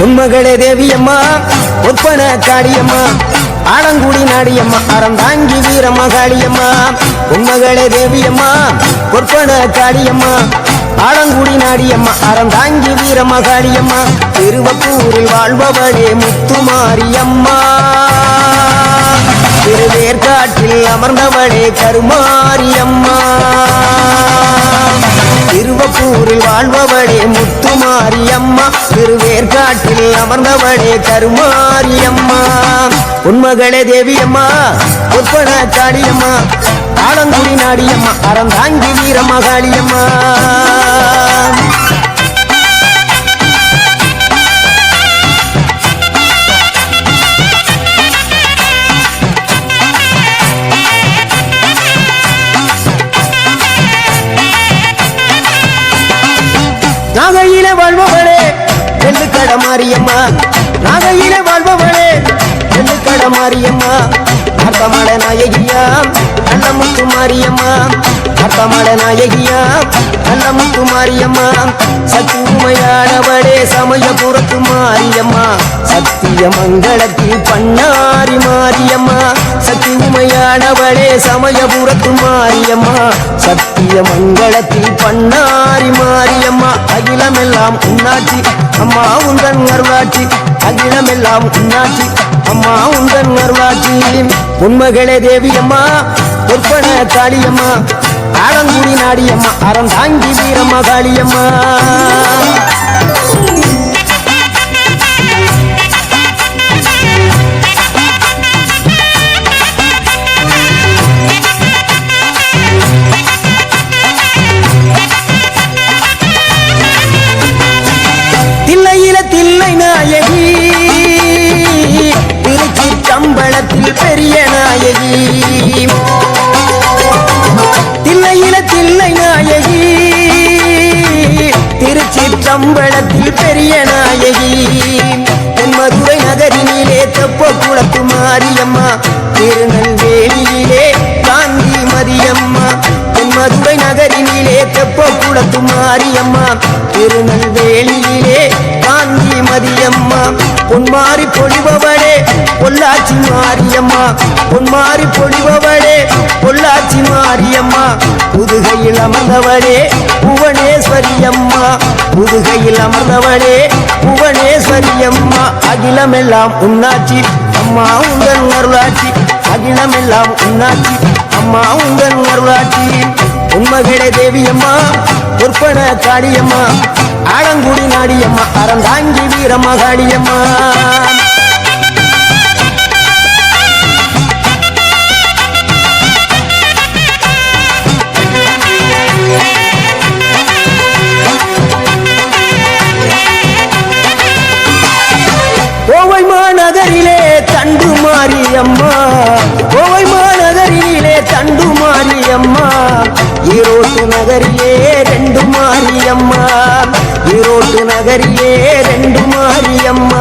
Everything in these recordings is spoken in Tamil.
உண்மகளே தேவியம்மா ஒப்பன காடியம்மா ஆலங்குடி நாடியம்மா அறந்தாங்கி வீரம்மா காளியம்மா உண்மகளே தேவியம்மா ஒப்பன காடியம்மா ஆலங்குடி நாடியம்மா அறந்தாங்கி வீரம்மா காளியம்மா திருவப்பூரில் வாழ்பவளே முத்துமாரியம்மா. திருவேற்காட்டில் அமர்ந்தவளே கருமாரியம்மா. திருவப்பூரில் வாழ்பவளே முத்துமாரியம்மா. திருவேற்காட்டில் அமர்ந்தவளே கருமாரியம்மா. உண்மகளே தேவியம்மா உற்பன காளியம்மா ஆலங்குடி நாடியம்மா அறந்தாங்கி வீரமகாளியம்மா. கட மாரியம்மா. நாகையில வாழ்பவளே வெள்ளுக்கட மாரியம்மா. அர்த்தமட நாயகியா கண்ணமுத்து மாரியம்மா. அர்த்தமட நாயகியா நல்லமுத்து மாரியம்மா சக்தி உமையானவளே சமயபுரத்து மாரியம்மா. சத்திய மங்களத்தில் பண்ணாரி மாரியம்மா. சக்தி உமையானவளே சமயபுரத்து மாரியம்மா. சத்திய மங்களத்தில் பண்ணாரி மாரியம்மா. அகிலமெல்லாம் உன்னாட்சி அம்மா உந்தன் அருளாட்சி. அகிலமெல்லாம் உன்னாட்சி அம்மா உந்தன் அருளாட்சி உண்மகளே தேவியம்மா. பொற்பன காளியம்மா ஆலங்குடி நாடியம்மா அறந்தாங்கி வீரம்மா காளியம்மா. தில்லையில தில்லை நாயகி திருச்சி சம்பளத்தில் பெரிய நாயகி. தில்லையில தில்லை நாயகி. திருச்சி சம்பளத்தில் பெரிய நாயகி. தென்மதுரை நகரினிலே தெப்ப குளத்து மாரியம்மா. திருநெல்வேலியிலே காந்தி மரியம்மா மதியம்மா தென்மதுரை நகரினிலே தெப்ப குளத்து மாரியம்மா. திருநெல்வேலியிலே காந்தி மதியம்மா. பொன்மாறி பொழிபவளே பொள்ளாச்சி மாரியம்மா. பொன்மாறி பொழிபவளே பொள்ளாச்சி மாரியம்மா. புதுகையில் அமர்ந்தவளே புவனேஸ்வரி அம்மா புதுகையில் அமர்ந்தவளே புவனேஸ்வரி அம்மா அகிலமெல்லாம் உன்னாச்சி அம்மா உங்கள் அருளாட்சி அகிலமெல்லாம் உன்னாச்சி அம்மா உங்கள் அருளாட்சி உண்மகளே தேவியம்மா பொற்பன காளியம்மா ஆழங்குடி நாடியம்மா அறந்தாங்கி வீரம்மா காளியம்மா கோவை மாநகரிலே தண்டு மாரியம்மா கோவை மா நகரிலே தண்டு மாரியம்மா. ஈரோட்டு நகரிலே ரெண்டு மாரியம்மா. ஈரோட்டு நகரிலே ரெண்டு மாரியம்மா.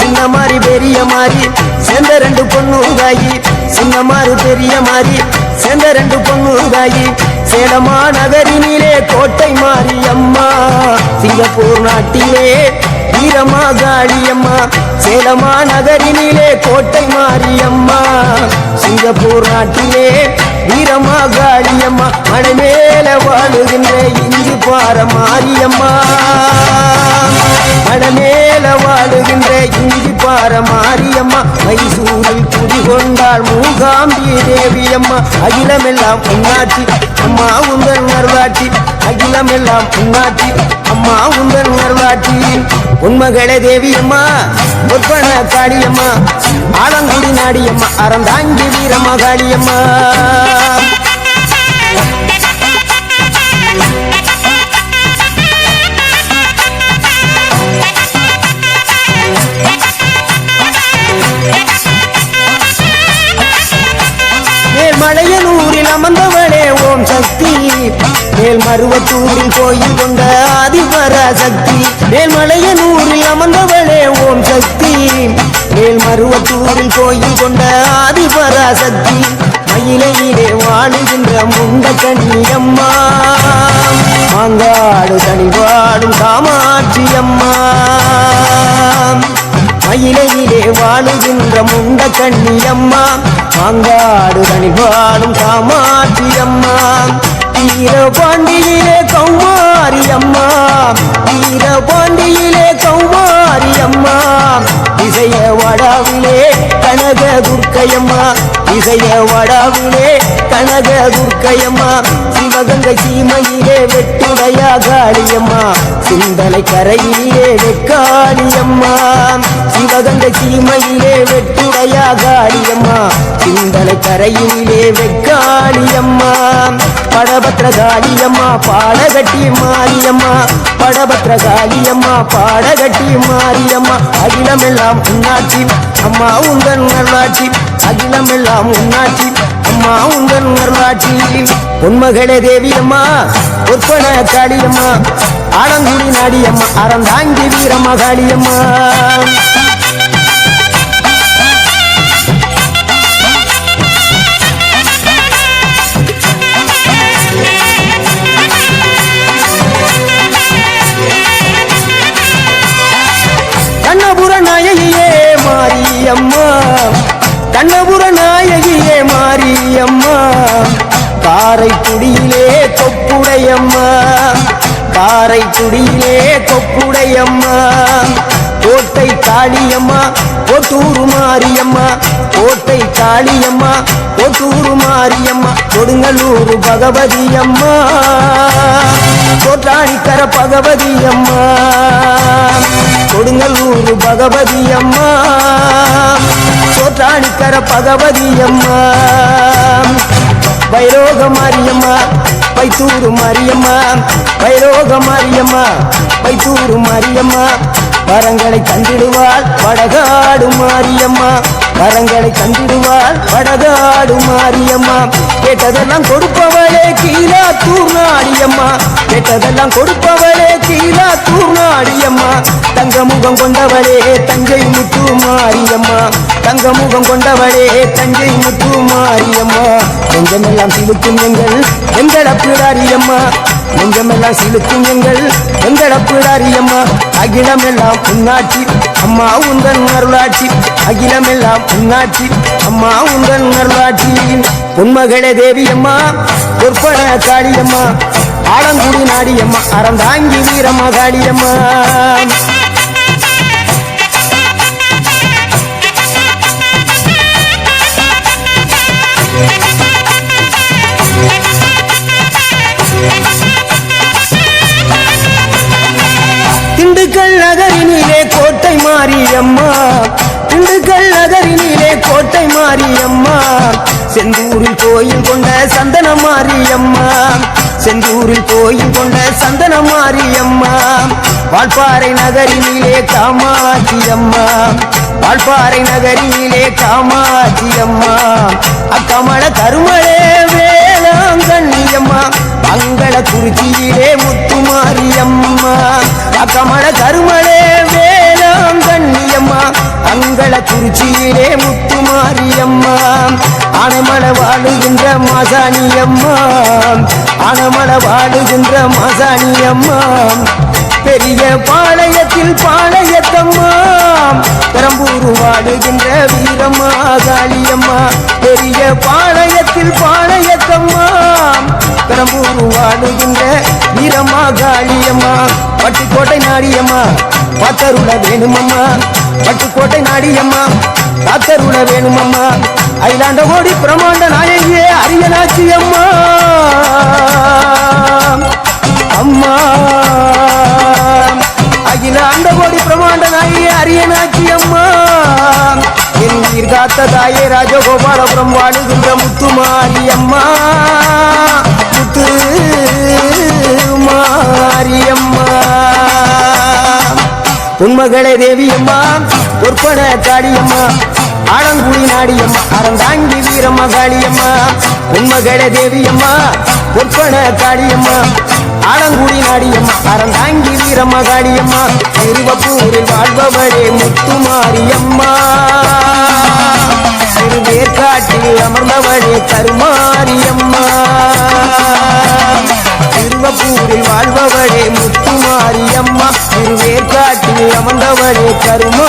சின்ன மாறி பெரிய மாறி சேர்ந்த ரெண்டு பொண்ணுதாயி சின்ன மாறு பெரிய மாறி சேர்ந்த ரெண்டு பொண்ணுதாயி சேலமா நகரினிலே கோட்டை மாரியம்மா. சிங்கப்பூர் நாட்டிலே வீரமா காளியம்மா. சேலமா நகரினிலே கோட்டை மாரியம்மா. சிங்கப்பூர் நாட்டிலே வீரமா காளியம்மா. மலை மேல வாழுகின்ற இஞ்சி பார மாரியம்மா. மலை மேல வாழுகின்ற இஞ்சி பார மாரியம்மா. மைசூரில் குடிகொண்டால் மூகாம்பி தேவியம்மா. அகிலமெல்லாம் பொன்னாட்சி அம்மா உங்கள் நர்வாட்சி அகிலமெல்லாம் பொன்னாட்சி அம்மா உங்கள் நர்வாட்சி உண்மகளே தேவியம்மா ஒற்பன காளியம்மா ஆலங்குடி நாடியம்மா அறந்தாங்கி வீரம்மா காளியம்மா அருவத்தூரில் கோயில் கொண்ட ஆதிபராசக்தி மேல்மலையனூரில் அமர்ந்தவளே ஓம் சக்தி. மேல்மருவத்தூரில் கோயில் கொண்ட ஆதிபராசக்தி மயிலையிலே வாழுகின்ற முண்ட கண்ணியம்மா மாங்காடு தனி வாழும் காமாட்சி அம்மா மயிலையிலே வாழுகின்ற முண்ட கண்ணியம்மா மாங்காடு தனி வாழும் காமாட்சி அம்மா வீரபாண்டியிலே கௌமாரி அம்மா. வீரபாண்டியிலே கௌமாரி அம்மா. இசைய வடாவிலே கனக துர்க்கையம்மா. இசைய வடாவிலே கனக துர்க்கையம்மா சிவகங்கை சீமையிலே வெட்டுடையா காளியம்மா சிந்தனை கரையிலே வெக்காளியம்மா சிவகங்கை சீமையிலே வெட்டுடையா காளியம்மா சிந்தனை கரையிலே வெக்காளியம்மா படபத்திர காளியம்மா பாடகட்டி மாரியம்மா படபத்திர காளியம்மா பாடகட்டி மாரியம்மா அகிலமெல்லாம் உன்னாட்சி அம்மா உந்தன் நல்லாட்சி அகிலமெல்லாம் உன்னாட்சி. அம்மா உந்தன் நல்லாட்சி உன்மகளே தேவியம்மா உற்பன காளியம்மா ஆலங்குடி நாடியம்மா அறந்தாங்கி வீரமகாளியம்மா மாரியம்மா. கண்ணபுர நாயகியே மாரியம்மா. காரைக்குடியிலே தொப்புடையம்மா. காரைக்குடியிலே தொப்புடையம்மா. கோட்டை காளியம்மா கோட்டூர் மாரியம்மா. கோட்டை காளியம்மா கோட்டூர் மாரியம்மா கொடுங்கலூர் பகவதி அம்மா கோட்டாணிக்கர பகவதி அம்மா கொடுங்கலூர் பகவதி அம்மா கோட்டாணிக்கர பகவதி அம்மா வைரோக மாரியம்மா பைத்தூரு மாரியம்மா வைரோக மாரியம்மா பைத்தூரு மாரியம்மா. வரங்களை தந்திடுவாள் வடகாடு மாரியம்மா. வரங்களை தந்திடுவாள் வடகாடு மாரியம்மா. கேட்டதெல்லாம் கொடுப்பவளே கீழா தூர்நாடியம்மா கேட்டதெல்லாம் கொடுப்பவளே கீழா தூர்நாடியம்மா தங்க முகம் கொண்டவளே தஞ்சை முத்து மாரியம்மா. தங்க முகம் கொண்டவளே தஞ்சை முத்து மாரியம்மா. கொஞ்சமெல்லாம் சிலுக்கும் எங்கள் எங்கள் அப்பிடாரியம்மா நெஞ்சமெல்லாம் சிலுக்கும் எங்கள் எங்களப்பிடாரியம்மா அகிலமெல்லாம் உன்னாட்சி அம்மா உந்தன் அருளாட்சி. அகிலமெல்லாம் உன்னாட்சி அம்மா உந்தன் அருளாட்சி. பொன்மகளே தேவியம்மா பொற்பன காளியம்மா. ஆலங்குடி நாடியம்மா அறந்தாங்கி வீரம்மா காளியம்மா மாரியம்மா. திண்டுக்கல் நகரினிலே கோட்டை மாரியம்மா. செந்தூரில் கோயில் கொண்ட சந்தன மாரியம்மா. செந்தூரில் கோயில் கொண்ட சந்தன மாரியம்மா. வால்பாறை நகரினிலே காமாட்சி அம்மா வால்பாறை நகரினிலே காமாட்சி அம்மா அக்கமல கருமளே வேளாங்கண்ணியம்மா. மங்கள குறிச்சியிலே முத்துமாரியம்மா. அக்கமல கருமளே அங்கள குறிச்சியிலே முத்துமாரியம்மா அணமள வாழுகின்ற மாசாணியம்மா. அணமள வாழுகின்ற மாசாணியம்மா. பெரிய பாளையத்தில் பாளையத்தம்மா. பெரம்பூர் வாழுகின்ற வீரம்மா காளியம்மா. பெரிய பாளையத்தில் பாளையத்தம்மா. பெரம்பூர் வாழுகின்ற வீரம்மா காளியம்மா. பட்டுக்கோட்டை நாடியம்மா பத்தருள வேணுமம்மா. பட்டுக்கோட்டை நாடியம்மா காத்தருள வேணுமம்மா. ஐலாண்ட கோடி பிரமாண்ட நாயகியே அரியனாச்சி அம்மா. அம்மா அகில ஆண்ட கோடி பிரமாண்ட நாயகியே அரியனாச்சி அம்மா என் உயிர் காத்த தாயே ராஜகோபாலபுரம் வாழுகின்ற முத்துமாரி அம்மா முத்து உண்மகளே தேவியம்மா பொற்பன காளியம்மா ஆழங்குடி நாடியம்மா அறந்தாங்கி வீரம்மா காளியம்மா உண்மகளே தேவியம்மா பொற்பன காளியம்மா. ஆலங்குடி நாடியம்மா அறந்தாங்கி வீரம்மா காடியம்மா. திருவப்பூரில் வாழ்பவரே முத்துமாரியம்மா. திருவேற்காட்டில் அமர்ந்தவளே கருமாரியம்மா. திருவப்பூரில் வாழ்பவளே முத்துமாரியம்மா. திருவேற்காட்டில் அமர்ந்தவளே கருமா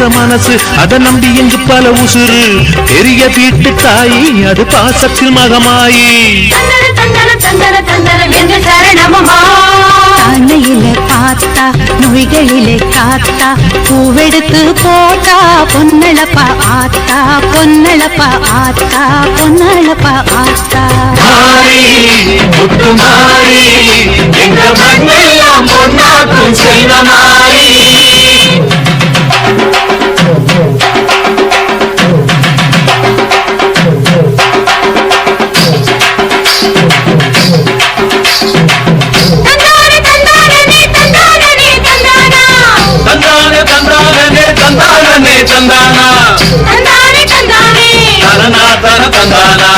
இருக்கிற மனசு அதை நம்பி இங்கு பல உசுறு. பெரிய வீட்டு தாயி அது பாசத்தில் மகமாயி. பார்த்தா நோய்களிலே காத்தா பூவெடுத்து போட்டா பொன்னழப்பா ஆத்தா பொன்னழப்பா ஆத்தா பொன்னழப்பா ஆத்தா. மாறி முத்து மாறி எங்க மண்ணெல்லாம் பொன்னாக்கும் செல்வ மாறி. తందానా తందాని తందాని తన తన తందానా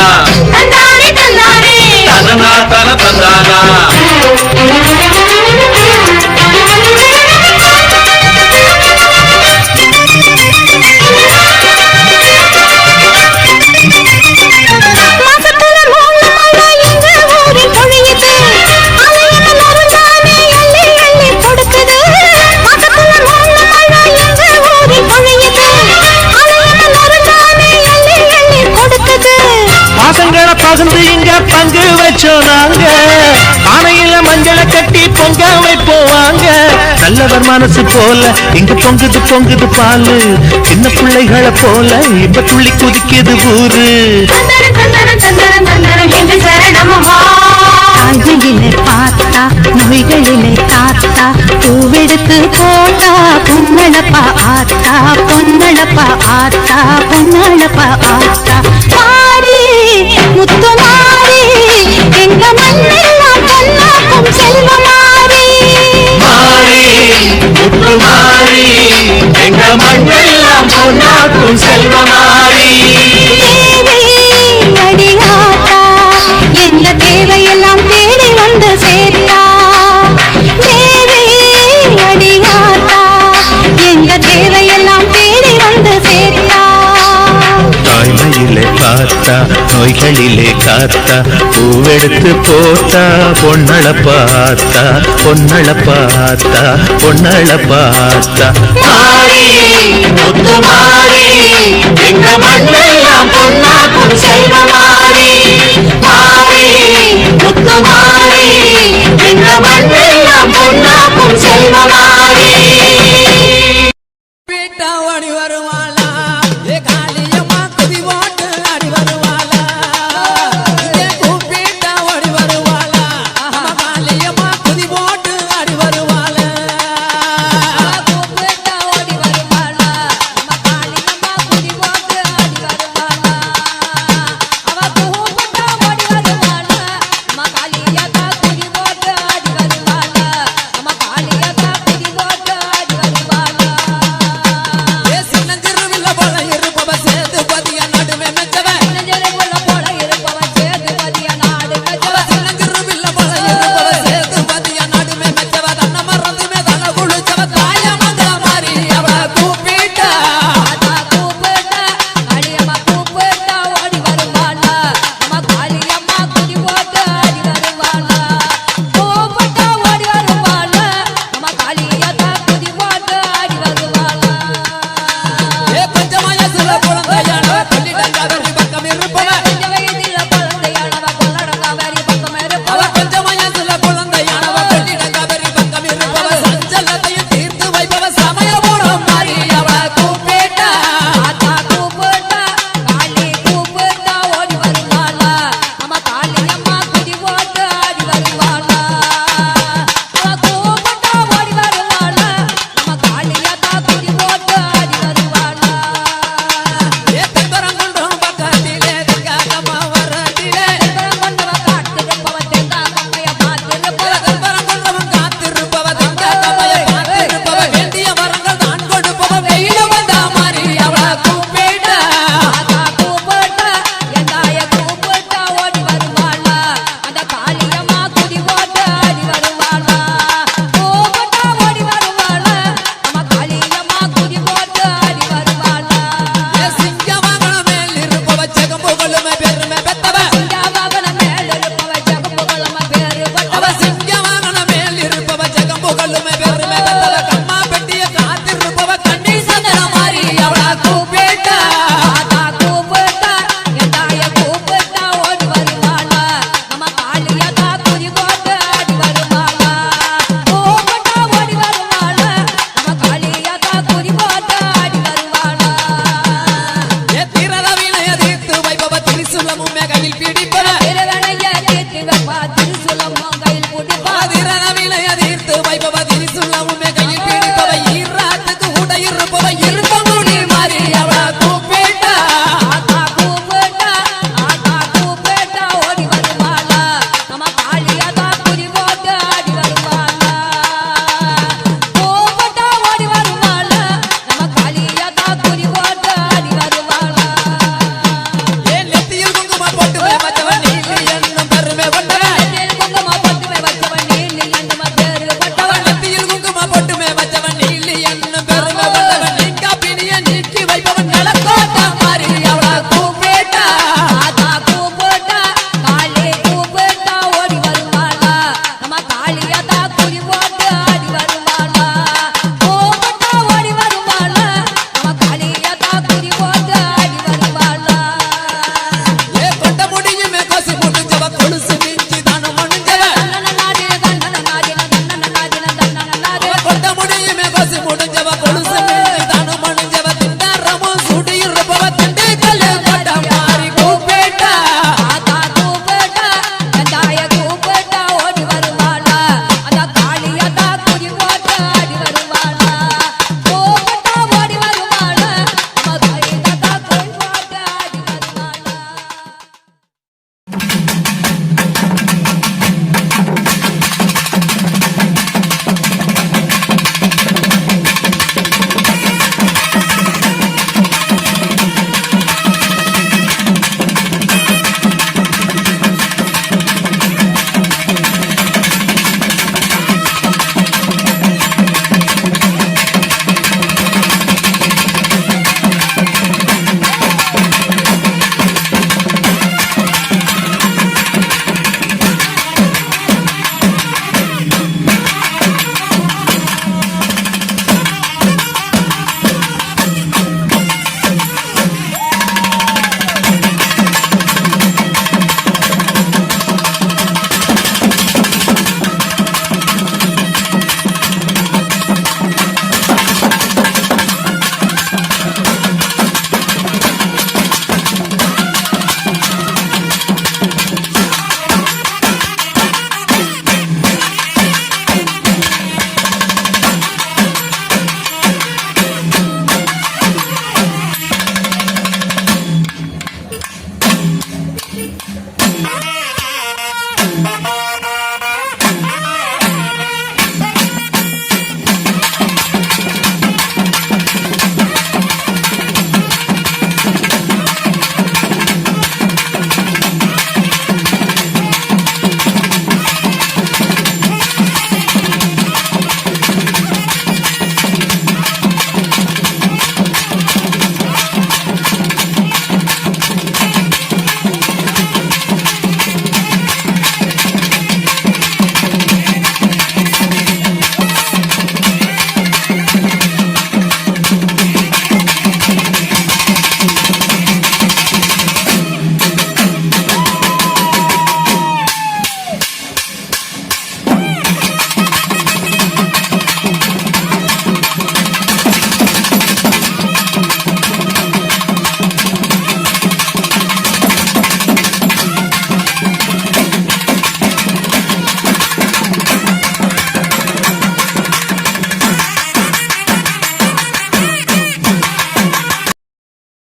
மனசு போல இங்க பொங்குது பொங்குது பாலு. சின்ன பிள்ளைகளை போல இப்ப துள்ளி குதிக்குது ஊரு. பொன்னாக்கும் செல்வமாரி பார்த்தா நோய்களிலே காத்தா பூவெடுத்து போட்டா பொன்னள பார்த்தா பொன்னள பார்த்தா பொன்னள பார்த்தா. மாறி முத்து மாறி மண்ணெல்லாம் பொன்னாக்கும் செல்வமாரி